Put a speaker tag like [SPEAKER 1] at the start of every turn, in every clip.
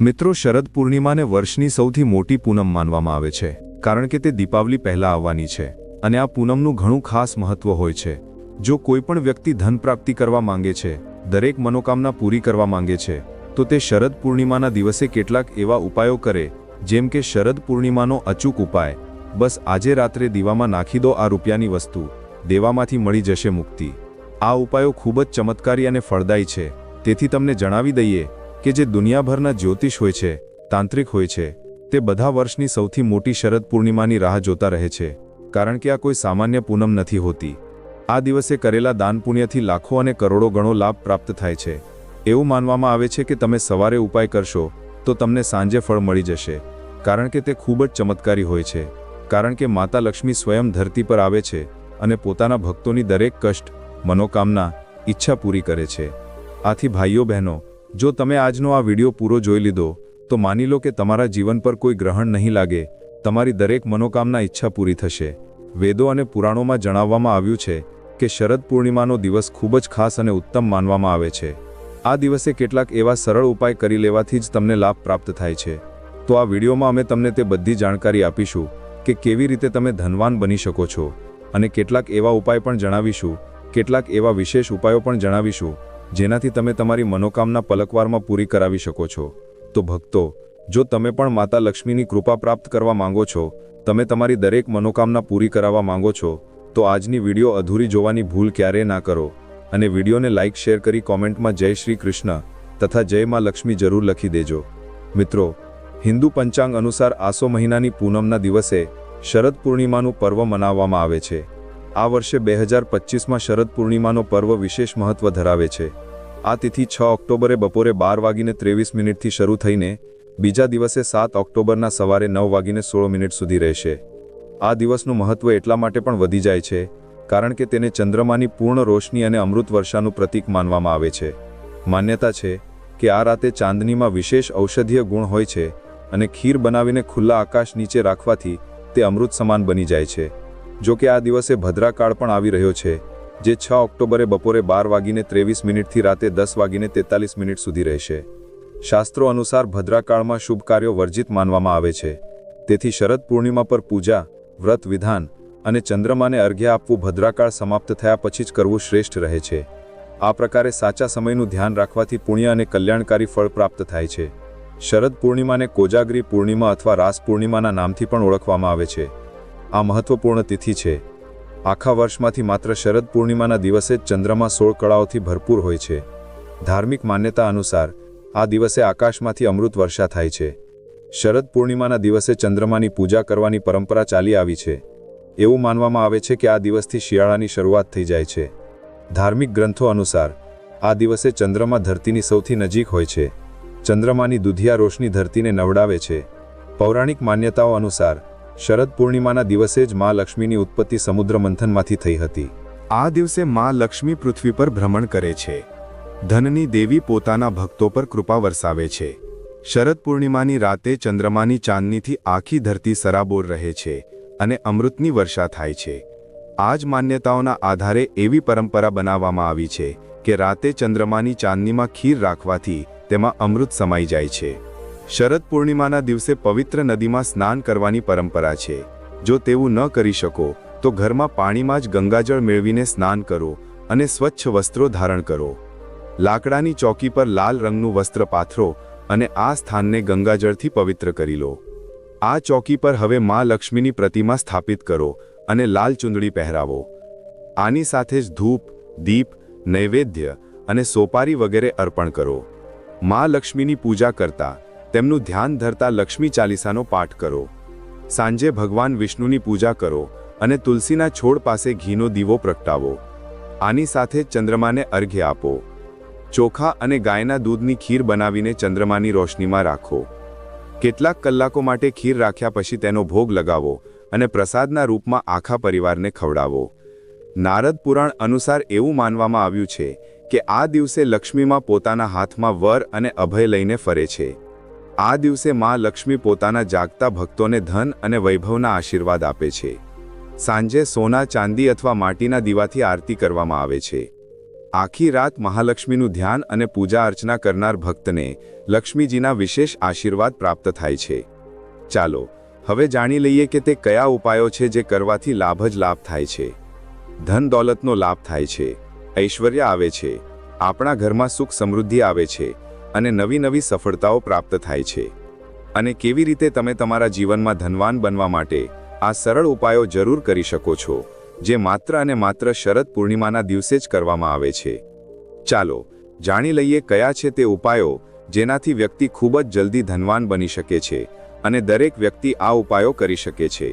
[SPEAKER 1] મિત્રો શરદ પૂર્ણિમાને વર્ષની સૌથી મોટી પૂનમ માનવામાં આવે છે, કારણ કે તે દીપાવલી પહેલાં આવવાની છે અને આ પૂનમનું ઘણું ખાસ મહત્વ હોય છે. જો કોઈ પણ વ્યક્તિ ધન પ્રાપ્તિ કરવા માંગે છે, દરેક મનોકામના પૂરી કરવા માંગે છે, તો તે શરદ પૂર્ણિમાના દિવસે કેટલાક એવા ઉપાયો કરે, જેમ કે શરદ પૂર્ણિમાનો અચૂક ઉપાય, બસ આજે રાત્રે દીવામાં નાખી દો આ રૂપિયાની વસ્તુ, દેવામાંથી મળી જશે મુક્તિ. આ ઉપાયો ખૂબ જ ચમત્કારી અને ફળદાયી છે, તેથી તમને જણાવી દઈએ કે જે દુનિયાભરના જ્યોતિષ હોય છે, તાંત્રિક હોય છે, તે બધા વર્ષની સૌથી મોટી શરદ પૂર્ણિમાની રાહ જોતા રહે છે, કારણ કે આ કોઈ સામાન્ય પૂનમ નથી હોતી. આ દિવસે કરેલા દાન પુણ્યથી લાખો અને કરોડો ગણો લાભ પ્રાપ્ત થાય છે. એવું માનવામાં આવે છે કે તમે સવારે ઉપાય કરશો, તો તમને સાંજે ફળ મળી જશે, કારણ કે તે ખૂબ જ ચમત્કારી હોય છે, કારણ કે માતા લક્ષ્મી સ્વયં ધરતી પર આવે છે અને પોતાના ભક્તોની દરેક કષ્ટ, મનોકામના, ઈચ્છા પૂરી કરે છે. આથી ભાઈઓ બહેનો જો તમે આજનો આ વીડિયો પૂરો જોઈ લીધો, તો માની લો કે તમારા જીવન પર કોઈ ગ્રહણ નહીં લાગે, તમારી દરેક મનોકામના ઈચ્છા પૂરી થશે. વેદો અને પુરાણોમાં જણાવવામાં આવ્યું છે કે શરદ પૂર્ણિમાનો દિવસ ખૂબ જ ખાસ અને ઉત્તમ માનવામાં આવે છે. આ દિવસે કેટલાક એવા સરળ ઉપાય કરી લેવાથી જ તમને લાભ પ્રાપ્ત થાય છે. તો આ વિડીયોમાં અમે તમને તે બધી જાણકારી આપીશું કે કેવી રીતે તમે ધનવાન બની શકો છો. અને કેટલાક એવા ઉપાય પણ જણાવીશું, કેટલાક એવા વિશેષ ઉપાયો પણ જણાવીશું જેનાથી તમે તમારી મનોકામના પલકવારમાં પૂરી કરાવી શકો છો. તો ભક્તો, જો તમે પણ માતા લક્ષ્મીની કૃપા પ્રાપ્ત કરવા માંગો છો, તમે તમારી દરેક મનોકામના પૂરી કરાવવા માંગો છો, તો આજની વીડિયો અધૂરી જોવાની ભૂલ ક્યારેય ના કરો. અને વિડીયોને લાઇક, શેર કરી કોમેન્ટમાં જય શ્રી કૃષ્ણ તથા જય માં લક્ષ્મી જરૂર લખી દેજો. મિત્રો, હિન્દુ પંચાંગ અનુસાર આસો મહિનાની પૂનમના દિવસે શરદ પૂર્ણિમાનું પર્વ મનાવવામાં આવે છે. આ વર્ષે બે હજાર પચીસમાં શરદ પૂર્ણિમાનો પર્વ વિશેષ મહત્વ ધરાવે છે. આ તિથિ છ ઓક્ટોબરે બપોરે બાર વાગીને ત્રેવીસ મિનિટથી શરૂ થઈને બીજા દિવસે સાત ઓક્ટોબરના સવારે નવ વાગીને સોળ મિનિટ સુધી રહેશે. આ દિવસનું મહત્વ એટલા માટે પણ વધી જાય છે, કારણ કે તેને ચંદ્રમાની પૂર્ણ રોશની અને અમૃત વર્ષાનું પ્રતીક માનવામાં આવે છે. માન્યતા છે કે આ રાતે ચાંદનીમાં વિશેષ ઔષધીય ગુણ હોય છે અને ખીર બનાવીને ખુલ્લા આકાશ નીચે રાખવાથી તે અમૃત સમાન બની જાય છે. જો કે આ દિવસે ભદ્રાકાળ પણ આવી રહ્યો છે, જે છ ઓક્ટોબરે બપોરે બાર વાગીને ત્રેવીસ મિનિટથી રાતે દસ વાગીને તેતાલીસ મિનિટ સુધી રહેશે. શાસ્ત્રો અનુસાર ભદ્રાકાળમાં શુભ કાર્યો વર્જિત માનવામાં આવે છે. તેથી શરદ પૂર્ણિમા પર પૂજા, વ્રત વિધાન અને ચંદ્રમાને અર્ઘ્ય આપવું ભદ્રાકાળ સમાપ્ત થયા પછી જ કરવું શ્રેષ્ઠ રહે છે. આ પ્રકારે સાચા સમયનું ધ્યાન રાખવાથી પુણ્ય અને કલ્યાણકારી ફળ પ્રાપ્ત થાય છે. શરદ પૂર્ણિમાને કોજાગરી પૂર્ણિમા અથવા રાસ પૂર્ણિમાના નામથી પણ ઓળખવામાં આવે છે. આ મહત્વપૂર્ણ તિથિ છે. આખા વર્ષમાંથી માત્ર શરદ પૂર્ણિમાના દિવસે જ ચંદ્રમા સોળ કળાઓથી ભરપૂર હોય છે. ધાર્મિક માન્યતા અનુસાર, આ દિવસે આકાશમાંથી અમૃત વર્ષા થાય છે. શરદ પૂર્ણિમાના દિવસે ચંદ્રમાની પૂજા કરવાની પરંપરા ચાલી આવી છે. એવું માનવામાં આવે છે કે આ દિવસથી શિયાળાની શરૂઆત થઈ જાય છે. ધાર્મિક ગ્રંથો અનુસાર, આ દિવસે ચંદ્રમા ધરતીની સૌથી નજીક હોય છે. ચંદ્રમાની દુધિયા રોશની ધરતીને નવડાવે છે. પૌરાણિક માન્યતાઓ અનુસાર શરદ પૂર્ણિમાના દિવસે જ મા લક્ષ્મીની ઉત્પત્તિ સમુદ્ર મંથનમાંથી થઈ હતી. આ દિવસે મા લક્ષ્મી પૃથ્વી પર ભ્રમણ કરે છે. ધનની દેવી પોતાના ભક્તો પર કૃપા વરસાવે છે. શરદ પૂર્ણિમાની રાતે ચંદ્રમાની ચાંદનીથી આખી ધરતી સરાબોર રહે છે અને અમૃતની વર્ષા થાય છે. આ જ માન્યતાઓના આધારે એવી પરંપરા બનાવવામાં આવી છે કે રાતે ચંદ્રમાની ચાંદનીમાં ખીર રાખવાથી તેમાં અમૃત સમાઈ જાય છે. શરદ પૂર્ણિમાના દિવસે પવિત્ર નદીમાં સ્નાન કરવાની પરંપરા છે. જો તેવું ન કરી શકો, તો ઘરમાં પાણીમાં જ ગંગાજળ મેળવીને સ્નાન કરો અને સ્વચ્છ વસ્ત્રો ધારણ કરો. લાકડાની ચોકી પર લાલ રંગનું વસ્ત્ર પાથરો અને આ સ્થાનને ગંગાજળથી પવિત્ર કરી લો. આ ચોકી પર હવે મા લક્ષ્મીની પ્રતિમા સ્થાપિત કરો અને લાલ ચૂંદડી પહેરાવો. આની સાથે જ ધૂપ, દીપ, નૈવેદ્ય અને સોપારી વગેરે અર્પણ કરો. મા લક્ષ્મીની પૂજા કરતા તેમનું ધ્યાન ધરતા લક્ષ્મી ચાલીસાનો પાઠ કરો. સાંજે ભગવાન વિષ્ણુની પૂજા કરો અને તુલસીના છોડ પાસે ઘીનો દીવો પ્રગટાવો. આની સાથે ચંદ્રમાને અર્ઘ્ય આપો. ચોખા અને ગાયના દૂધની ખીર બનાવીને ચંદ્રમાની રોશનીમાં રાખો. કેટલાક કલાકો માટે ખીર રાખ્યા પછી તેનો ભોગ લગાવો અને પ્રસાદના રૂપમાં આખા પરિવારને ખવડાવો. નારદ પુરાણ અનુસાર એવું માનવામાં આવ્યું છે કે આ દિવસે લક્ષ્મીમાં પોતાના હાથમાં વર અને અભય લઈને ફરે છે. આ દિવસે માં લક્ષ્મી પોતાના જાગતા ભક્તોને ધન અને વૈભવના આશીર્વાદ આપે છે. સાંજે સોના, ચાંદી અથવા માટીના દીવાથી આરતી કરવામાં આવે છે. આખી રાત મહાલક્ષ્મીનું ધ્યાન અને પૂજા અર્ચના કરનાર ભક્તને લક્ષ્મીજીના વિશેષ આશીર્વાદ પ્રાપ્ત થાય છે. ચાલો, હવે જાણી લઈએ કે તે કયા ઉપાયો છે જે કરવાથી લાભ જ લાભ થાય છે. ધન દોલતનો લાભ થાય છે. ઐશ્વર્ય આવે છે. આપણા ઘરમાં સુખ સમૃદ્ધિ આવે છે. અને નવી નવી સફળતાઓ પ્રાપ્ત થાય છે. અને કેવી રીતે તમે તમારા જીવનમાં ધનવાન બનવા માટે આ સરળ ઉપાયો જરૂર કરી શકો છો, જે માત્ર અને માત્ર શરદ પૂર્ણિમાના દિવસે જ કરવામાં આવે છે. ચાલો, જાણી લઈએ કયા છે તે ઉપાયો જેનાથી વ્યક્તિ ખૂબ જ જલ્દી ધનવાન બની શકે છે અને દરેક વ્યક્તિ આ ઉપાયો કરી શકે છે.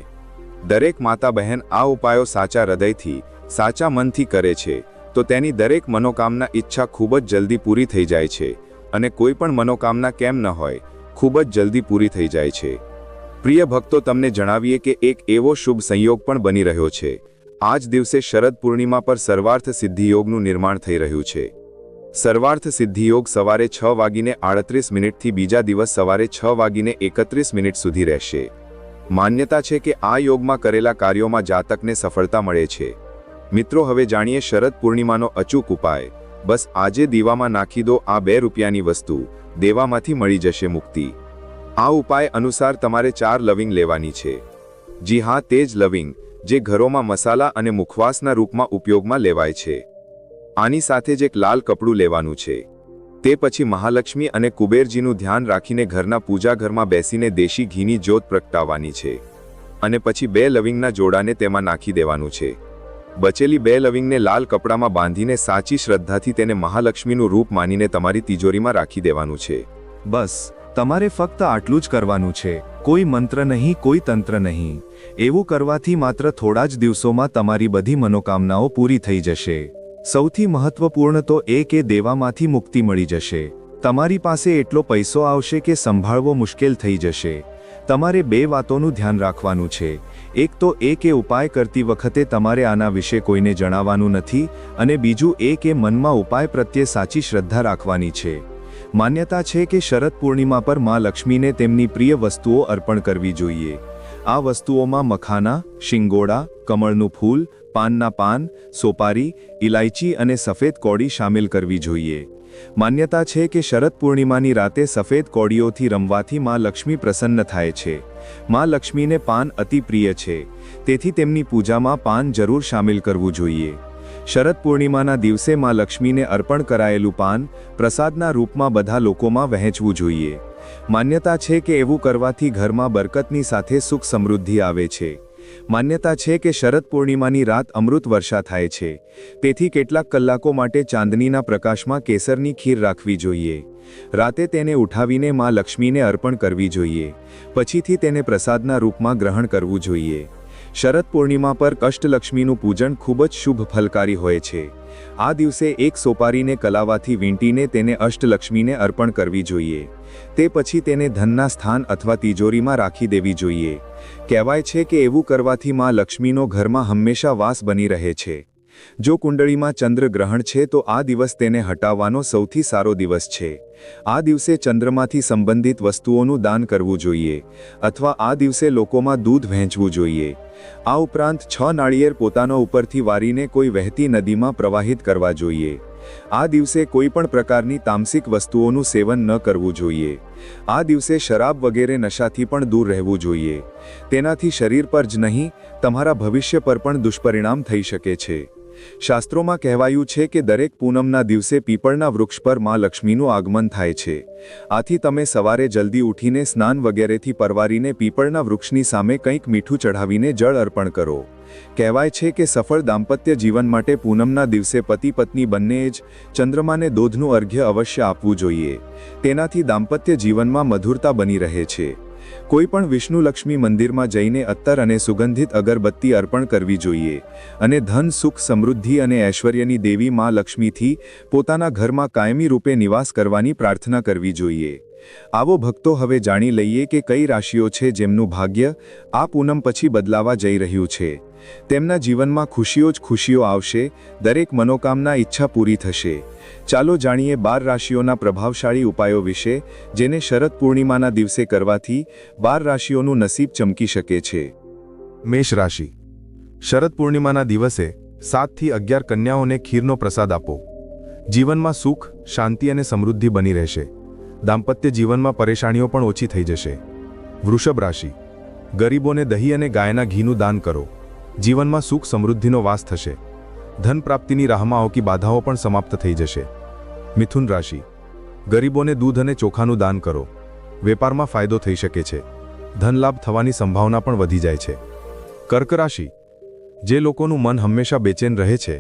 [SPEAKER 1] દરેક માતા બહેન આ ઉપાયો સાચા હૃદયથી, સાચા મનથી કરે છે, તો તેની દરેક મનોકામના ઈચ્છા ખૂબ જ જલ્દી પૂરી થઈ જાય છે. અને કોઈ પણ મનોકામના કેમ ન હોય, ખૂબ જ જલ્દી પૂરી થઈ જાય છે. પ્રિય ભક્તો, તમને જણાવીએ કે એક એવો શુભ સંયોગ પણ બની રહ્યો છે. આજ દિવસે શરદ પૂર્ણિમા પર સર્વાર્થ સિદ્ધિયોગનું નિર્માણ થઈ રહ્યું છે. સર્વાર્થ સિદ્ધિયોગ સવારે છ વાગીને આડત્રીસ મિનિટથી બીજા દિવસ સવારે છ વાગીને એકત્રીસ મિનિટ સુધી રહેશે. માન્યતા છે કે આ યોગમાં કરેલા કાર્યોમાં જાતકને સફળતા મળે છે. મિત્રો, હવે જાણીએ શરદ પૂર્ણિમાનો અચૂક ઉપાય. બસ આજે દીવામાં નાખી દો આ બે રૂપિયાની વસ્તુ. દેવામાંથી મળી જશે મુક્તિ. આ ઉપાય અનુસાર તમારે ચાર લવિંગ લેવાની છે. જી હા, તે જ લવિંગ, જે ઘરોમાં મસાલા અને મુખવાસના રૂપમાં ઉપયોગમાં લેવાય છે. આની સાથે જ એક લાલ કપડું લેવાનું છે. તે પછી મહાલક્ષ્મી અને કુબેરજીનું ધ્યાન રાખીને ઘરના પૂજા ઘરમાં બેસીને દેશી ઘીની જ્યોત પ્રગટાવવાની છે. અને પછી બે લવિંગના જોડાને તેમાં નાખી દેવાનું છે. બચેલી બે લવિંગને લાલ કપડામાં બાંધીને સાચી શ્રદ્ધાથી તેને મહાલક્ષ્મીનું રૂપ માનીને તમારી તિજોરીમાં રાખી દેવાનું છે.
[SPEAKER 2] બસ, તમારે ફક્ત આટલું જ કરવાનું છે. કોઈ મંત્ર નહીં, કોઈ તંત્ર નહીં. એવું કરવાથી માત્ર થોડા જ દિવસોમાં તમારી બધી મનોકામનાઓ પૂરી થઈ જશે. સૌથી મહત્વપૂર્ણ તો એ કે દેવામાંથી મુક્તિ મળી જશે. તમારી પાસે એટલો પૈસો આવશે કે સંભાળવો મુશ્કેલ થઈ જશે. તમારે બે વાતોનું ધ્યાન રાખવાનું છે. એક તો એ કે ઉપાય કરતી વખતે તમારે આના વિશે કોઈને જણાવવાનું નથી અને બીજું એ કે મનમાં ઉપાય પ્રત્યે સાચી શ્રદ્ધા રાખવાની છે. માન્યતા છે કે શરદ પૂર્ણિમા પરમાં લક્ષ્મીને તેમની પ્રિય વસ્તુઓ અર્પણ કરવી જોઈએ. આ વસ્તુઓમાં મખાના, શિંગોડા, કમળનું ફૂલ, પાનના પાન, સોપારી ઇલાયચી અને સફેદ કોડી શામેલ કરવી જોઈએ. માન્યતા છે કે શરદ પૂર્ણિમાની રાતે સફેદ કોડીઓથી રમવાથી માં લક્ષ્મી પ્રસન્ન થાય છે. માં લક્ષ્મીને પાન અતિ પ્રિય છે. તેથી તેમની પૂજામાં પાન જરૂર સામેલ કરવું જોઈએ. શરદ પૂર્ણિમાના દિવસે માં લક્ષ્મીને અર્પણ કરાયેલું પાન પ્રસાદના રૂપમાં બધા લોકોમાં વહેંચવું જોઈએ. માન્યતા છે કે એવું કરવાથી ઘરમાં બરકતની સાથે સુખ સમૃદ્ધિ આવે છે. માન્યતા છે કે શરદ પૂર્ણિમાની રાત અમૃત વર્ષા થાય છે. તેથી કેટલાક કલાકો માટે ચાંદનીના પ્રકાશમાં કેસરની ખીર રાખવી જોઈએ. રાતે તેને ઉઠાવીને માં લક્ષ્મીને અર્પણ કરવી જોઈએ. પછીથી તેને પ્રસાદના રૂપમાં ગ્રહણ કરવું જોઈએ. શરદ પૂર્ણિમા પર કષ્ટલક્ષ્મીનું પૂજન ખૂબ જ શુભ ફલકારી હોય છે. આ દિવસે એક સોપારીને કલાવાથી વીંટીને તેને અષ્ટલક્ષ્મીને અર્પણ કરવી જોઈએ. તે પછી તેને ધનના સ્થાન અથવા તિજોરીમાં રાખી દેવી જોઈએ. કહેવાય છે કે એવું કરવાથી માં લક્ષ્મીનો ઘરમાં હંમેશા વાસ બની રહે છે. જો કુંડળીમાં ચંદ્ર ગ્રહણ છે, તો આ દિવસ તેને હટાવવાનો સૌથી સારો દિવસ છે. આ દિવસે ચંદ્રમાંથી સંબંધિત વસ્તુઓનું દાન કરવું જોઈએ, અથવા આ દિવસે લોકોમાં દૂધ વહેંચવું જોઈએ. આ ઉપરાંત, છ નાળિયેર પોતાનો ઉપરથી વારીને કોઈ વહેતી નદીમાં પ્રવાહિત કરવા જોઈએ. આ દિવસે કોઈ પણ પ્રકારની તામસિક વસ્તુઓનું સેવન ન કરવું જોઈએ. આ દિવસે શરાબ વગેરે નશાથી પણ દૂર રહેવું જોઈએ. તેનાથી શરીર પર જ નહીં, તમારા ભવિષ્ય પર પણ દુષ્પરિણામ થઈ શકે છે. શાસ્ત્રોમાં કહેવાયું છે કે દરેક પૂનમના દિવસે પીપળના વૃક્ષ પરમાં લક્ષ્મીનું આગમન થાય છે. આથી તમે સવારે જલ્દી ઉઠીને સ્નાન વગેરેથી પરવારીને પીપળના વૃક્ષની સામે કંઈક મીઠું ચઢાવીને જળ અર્પણ કરો. કહેવાય છે કે સફળ દાંપત્ય જીવન માટે પૂનમના દિવસે પતિ પત્ની બંનેએ જ ચંદ્રમાને દોધનું અર્ઘ્ય અવશ્ય આપવું જોઈએ. તેનાથી દાંપત્ય જીવનમાં મધુરતા બની રહે છે. કોઈ પણ વિષ્ણુ લક્ષ્મી મંદિરમાં જઈને અત્તર અને સુગંધિત અગરબત્તી અર્પણ કરવી જોઈએ અને ધન, સુખ, સમૃદ્ધિ અને ઐશ્વર્યની દેવી માં લક્ષ્મીથી પોતાના ઘરમાં કાયમી રૂપે નિવાસ કરવાની પ્રાર્થના કરવી જોઈએ. આવો ભક્તો હવે જાણી લઈએ કે કઈ રાશિઓ છે જેમનું ભાગ્ય આ પૂનમ પછી બદલાવા જઈ રહ્યું છે. તેમના જીવનમાં ખુશીઓ જ ખુશીઓ આવશે, દરેક મનોકામના ઈચ્છા પૂરી થશે. ચાલો જાણીએ બાર રાશિઓના પ્રભાવશાળી ઉપાયો વિશે, જેને શરદ પૂર્ણિમાના દિવસે કરવાથી બાર રાશિઓનું નસીબ ચમકી શકે છે.
[SPEAKER 1] મેષ રાશિ. શરદ પૂર્ણિમાના દિવસે સાતથી અગિયાર કન્યાઓને ખીરનો પ્રસાદ આપો. જીવનમાં સુખ, શાંતિ અને સમૃદ્ધિ બની રહેશે. દાંપત્ય જીવનમાં પરેશાનીઓ પણ ઓછી થઈ જશે. વૃષભ રાશિ. ગરીબોને દહીં અને ગાયના ઘીનું દાન કરો. જીવનમાં સુખ સમૃદ્ધિનો વાસ થશે. ધન પ્રાપ્તિની રાહમાં આવકી બાધાઓ પણ સમાપ્ત થઈ જશે. મિથુન રાશિ. ગરીબોને દૂધ અને ચોખાનું દાન કરો. વેપારમાં ફાયદો થઈ શકે છે. ધનલાભ થવાની સંભાવના પણ વધી જાય છે. કર્ક રાશિ. જે લોકોનું મન હંમેશા બેચેન રહે છે,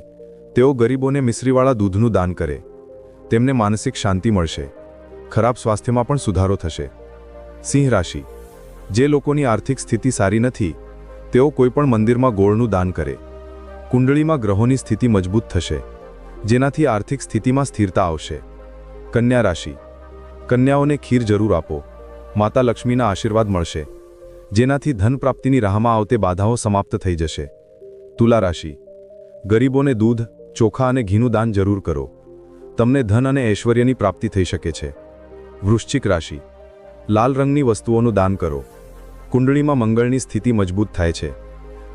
[SPEAKER 1] તેઓ ગરીબોને મિશ્રીવાળા દૂધનું દાન કરે. તેમને માનસિક શાંતિ મળશે. ખરાબ સ્વાસ્થ્યમાં પણ સુધારો થશે. સિંહ રાશિ. જે લોકોની આર્થિક સ્થિતિ સારી નથી તેઓ કોઈપણ મંદિરમાં ગોળનું દાન કરે. કુંડળીમાં ગ્રહોની સ્થિતિ મજબૂત થશે, જેનાથી આર્થિક સ્થિતિમાં સ્થિરતા આવશે. કન્યા રાશિ. કન્યાઓને ખીર જરૂર આપો. માતા લક્ષ્મીના આશીર્વાદ મળશે, જેનાથી ધન પ્રાપ્તિની રાહમાં આવતે બાધાઓ સમાપ્ત થઈ જશે. તુલા રાશિ. ગરીબોને દૂધ, ચોખા અને ઘીનું દાન જરૂર કરો. તમને ધન અને ઐશ્વર્યની પ્રાપ્તિ થઈ શકે છે. વૃશ્ચિક રાશિ. લાલ રંગની વસ્તુઓનું દાન કરો. કુંડળીમાં મંગળની સ્થિતિ મજબૂત થાય છે,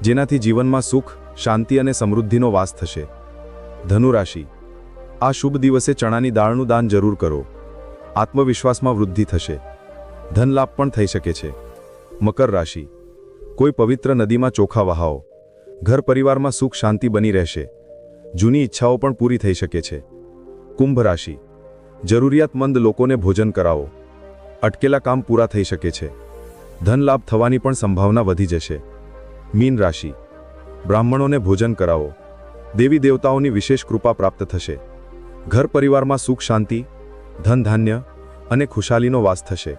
[SPEAKER 1] જેનાથી જીવનમાં સુખ, શાંતિ અને સમૃદ્ધિનો વાસ થશે. ધનુ રાશિ આ શુભ દિવસે ચણાની દાળનું દાન જરૂર કરો. આત્મવિશ્વાસમાં વૃદ્ધિ થશે. ધનલાભ પણ થઈ શકે છે. મકર રાશિ. કોઈ પવિત્ર નદીમાં ચોખા વહાવો. ઘર પરિવારમાં સુખ શાંતિ બની રહેશે. જૂની ઈચ્છાઓ પણ પૂરી થઈ શકે છે. કુંભ રાશિ. જરૂરિયાતમંદ લોકોને ભોજન કરાવો. અટકેલા કામ પૂરા થઈ શકે છે. ધનલાભ થવાની પણ સંભાવના વધી જશે. મીન રાશિ. બ્રાહ્મણોને ભોજન કરાવો. દેવી દેવતાઓની વિશેષ કૃપા પ્રાપ્ત થશે. ઘર પરિવારમાં સુખ શાંતિ, ધન ધાન્ય અને ખુશાલીનો વાસ થશે.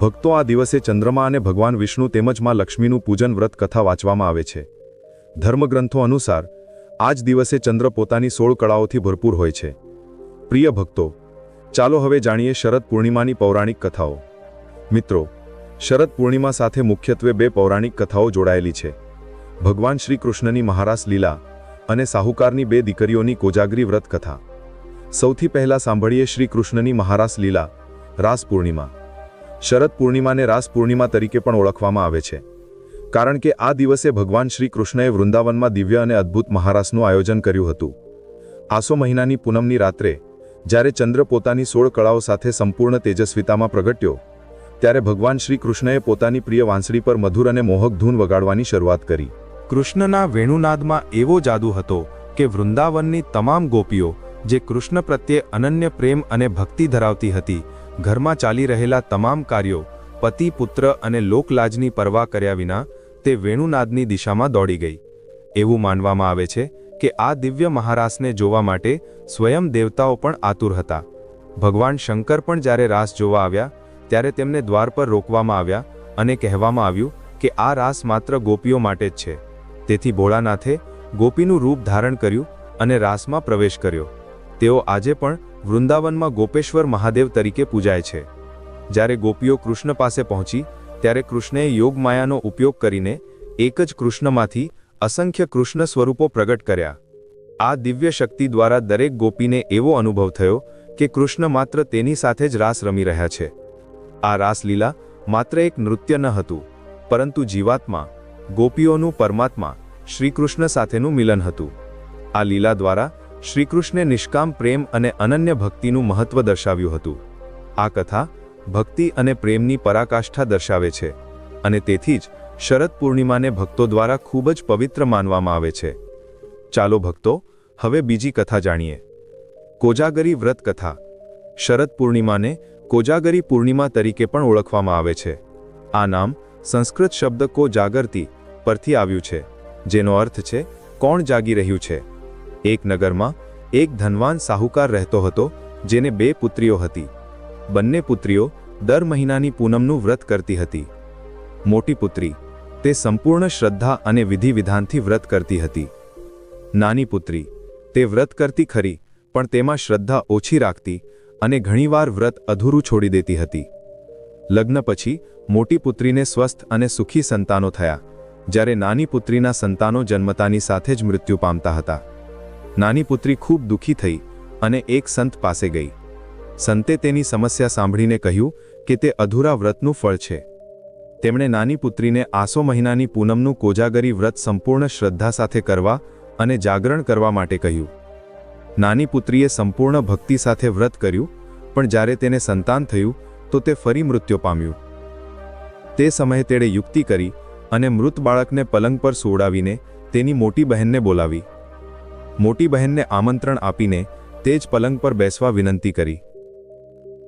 [SPEAKER 1] ભક્તો આ દિવસે ચંદ્રમા અને ભગવાન વિષ્ણુ તેમજમાં લક્ષ્મીનું પૂજન વ્રત કથા વાંચવામાં આવે છે. ધર્મગ્રંથો અનુસાર આ જ દિવસે ચંદ્ર પોતાની સોળ કળાઓથી ભરપૂર હોય છે. પ્રિય ભક્તો, ચાલો હવે જાણીએ શરદ પૂર્ણિમાની પૌરાણિક કથાઓ. મિત્રો શરદ પૂર્ણિમા સાથે મુખ્યત્વે બે પૌરાણિક કથાઓ જોડાયેલી છે. ભગવાન શ્રી કૃષ્ણની મહારાસ લીલા અને સાહુકારની બે દીકરીઓની કોજાગરી વ્રત કથા. સૌથી પહેલા સાંભળીએ શ્રી કૃષ્ણની મહારાસ લીલા, રાસ પૂર્ણિમા. શરદ પૂર્ણિમાને રાસ પૂર્ણિમા તરીકે પણ ઓળખવામાં આવે છે. કારણ કે આ દિવસે ભગવાન શ્રી કૃષ્ણએ વૃંદાવનમાં દિવ્ય અને અદ્ભુત મહારાસનું આયોજન કર્યું હતું. આસો મહિનાની પૂનમની રાત્રે, જ્યારે ચંદ્ર પોતાની સોળ કળાઓ સાથે સંપૂર્ણ તેજસ્વિતામાં પ્રગટ્યો ત્યારે ભગવાન શ્રી કૃષ્ણએ પોતાની પ્રિય વાંસળી પર મધુર અને મોહક ધૂન વગાડવાની શરૂઆત કરી. કૃષ્ણના વેણુનાદમાં એવો જાદુ હતો કે વૃંદાવનની તમામ ગોપીઓ, જે કૃષ્ણ પ્રત્યે અનન્ય પ્રેમ અને ભક્તિ ધરાવતી હતી, ઘરમાં ચાલી રહેલા તમામ કાર્યો, પતિ, પુત્ર અને લોકલાજની પરવા કર્યા વિના તે વેણુનાદની દિશામાં દોડી ગઈ. એવું માનવામાં આવે છે કે આ દિવ્ય મહારાસને જોવા માટે સ્વયં દેવતાઓ પણ આતુર હતા. ભગવાન શંકર પણ જ્યારે રાસ જોવા આવ્યા ત્યારે તેમને દ્વાર પર રોકવામાં આવ્યા અને કહેવામાં આવ્યું કે આ રાસ માત્ર ગોપીઓ માટે જ છે. તેથી ભોળાનાથે ગોપીનું રૂપ ધારણ કર્યું અને રાસમાં પ્રવેશ કર્યો. તેઓ આજે પણ વૃંદાવનમાં ગોપેશ્વર મહાદેવ તરીકે પૂજાય છે. જ્યારે ગોપીઓ કૃષ્ણ પાસે પહોંચી, ત્યારે કૃષ્ણએ યોગમાયાનો ઉપયોગ કરીને એક જ કૃષ્ણમાંથી અસંખ્ય કૃષ્ણ સ્વરૂપો પ્રગટ કર્યા. આ દિવ્ય શક્તિ દ્વારા દરેક ગોપીને એવો અનુભવ થયો કે કૃષ્ણ માત્ર તેની સાથે જ રાસ રમી રહ્યા છે. આ રાસલીલા માત્ર એક નૃત્ય ન હતું, પરંતુ જીવાત્મા, ગોપીઓનું પરમાત્મા, શ્રીકૃષ્ણ સાથેનું મિલન હતું. આ લીલા દ્વારા શ્રીકૃષ્ણે નિષ્કામ પ્રેમ અને અનન્ય ભક્તિનું મહત્વ દર્શાવ્યું હતું. આ કથા ભક્તિ અને પ્રેમની પરાકાષ્ઠા દર્શાવે છે અને તેથી જ શરદ પૂર્ણિમાને ભક્તો દ્વારા ખૂબ જ પવિત્ર માનવામાં આવે છે. ચાલો ભક્તો, હવે બીજી કથા જાણીએ. કોજાગરી વ્રત કથા. શરદ પૂર્ણિમાને કોજાગરી પૂર્ણિમા તરીકે પણ ઓળખવામાં આવે છે. આ નામ સંસ્કૃત શબ્દ કોજાગરતી પરથી આવ્યું છે, જેનો અર્થ છે, કોણ જાગી રહ્યું છે. એક નગરમાં એક ધનવાન સાહુકાર રહેતો હતો, જેને બે પુત્રીઓ હતી. બંને પુત્રીઓ દર મહિનાની પૂનમનું વ્રત કરતી હતી. મોટી પુત્રી, તે સંપૂર્ણ શ્રદ્ધા અને વિધિ વિધાનથી વ્રત કરતી હતી. નાની પુત્રી, તે વ્રત કરતી ખરી, પણ તેમાં શ્રદ્ધા ઓછી રાખતી અને ઘણીવાર વ્રત અધૂરું છોડી દેતી હતી. લગ્ન પછી મોટી પુત્રીને સ્વસ્થ અને સુખી સંતાનો થયા, જ્યારે નાની પુત્રીના સંતાનો જન્મતાની સાથે જ મૃત્યુ પામતા હતા. નાની પુત્રી ખૂબ દુઃખી થઈ અને એક સંત પાસે ગઈ. સંતે તેની સમસ્યા સાંભળીને કહ્યું કે તે અધૂરા વ્રતનું ફળ છે. તેમણે નાની પુત્રીને આસો મહિનાની પૂનમનું કોજાગરી વ્રત સંપૂર્ણ શ્રદ્ધા સાથે કરવા અને જાગરણ કરવા માટે કહ્યું. નાની પુત્રીએ સંપૂર્ણ ભક્તિ સાથે વ્રત કર્યું, પણ જ્યારે તેને સંતાન થયું, તો તે ફરી મૃત્યુ પામ્યું. તે સમયે તેણે યુક્તિ કરી અને મૃત બાળકને પલંગ પર સોડાવીને તેની મોટી બહેનને બોલાવી. મોટી બહેનને આમંત્રણ આપીને તે જ પલંગ પર બેસવા વિનંતી કરી.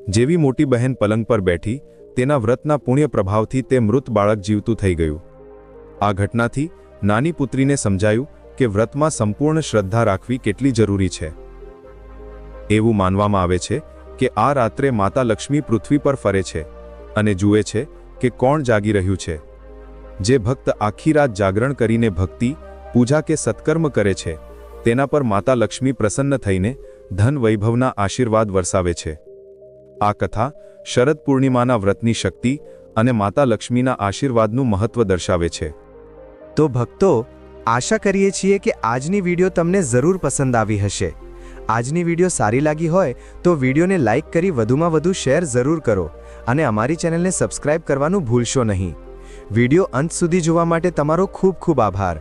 [SPEAKER 1] જેવી મોટી બહેન પલંગ પર બેઠી, તેના વ્રતના પુણ્ય પ્રભાવથી તે મૃત બાળક જીવતું થઈ ગયું. આ ઘટનાથી નાની પુત્રીને સમજાયું કે વ્રતમાં સંપૂર્ણ શ્રદ્ધા રાખવી કેટલી જરૂરી છે? એવું માનવામાં આવે છે કે આ રાત્રે માતા લક્ષ્મી પૃથ્વી પર ફરે છે અને જુએ છે કે કોણ જાગી રહ્યું છે. જે ભક્ત આખી રાત જાગરણ કરીને ભક્તિ, પૂજા કે સત્કર્મ કરે છે, તેના પર માતા લક્ષ્મી પ્રસન્ન થઈને ધન વૈભવના આશીર્વાદ વરસાવે છે. આ કથા શરદ પૂર્ણિમાના વ્રતની શક્તિ અને માતા લક્ષ્મીના આશીર્વાદનું મહત્વ દર્શાવે છે.
[SPEAKER 3] તો ભક્તો આશા કરીએ છીએ કે આજની વીડિયો તમને જરૂર પસંદ આવી હશે. આજની વીડિયો સારી લાગી હોય તો વિડીયોને લાઇક કરી વધુમાં વધુ શેર જરૂર કરો અને અમારી ચેનલને સબસ્ક્રાઇબ કરવાનું ભૂલશો નહીં. વીડિયો અંત સુધી જોવા માટે તમારો ખૂબ ખૂબ આભાર.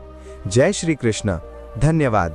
[SPEAKER 3] જય શ્રી કૃષ્ણ. ધન્યવાદ.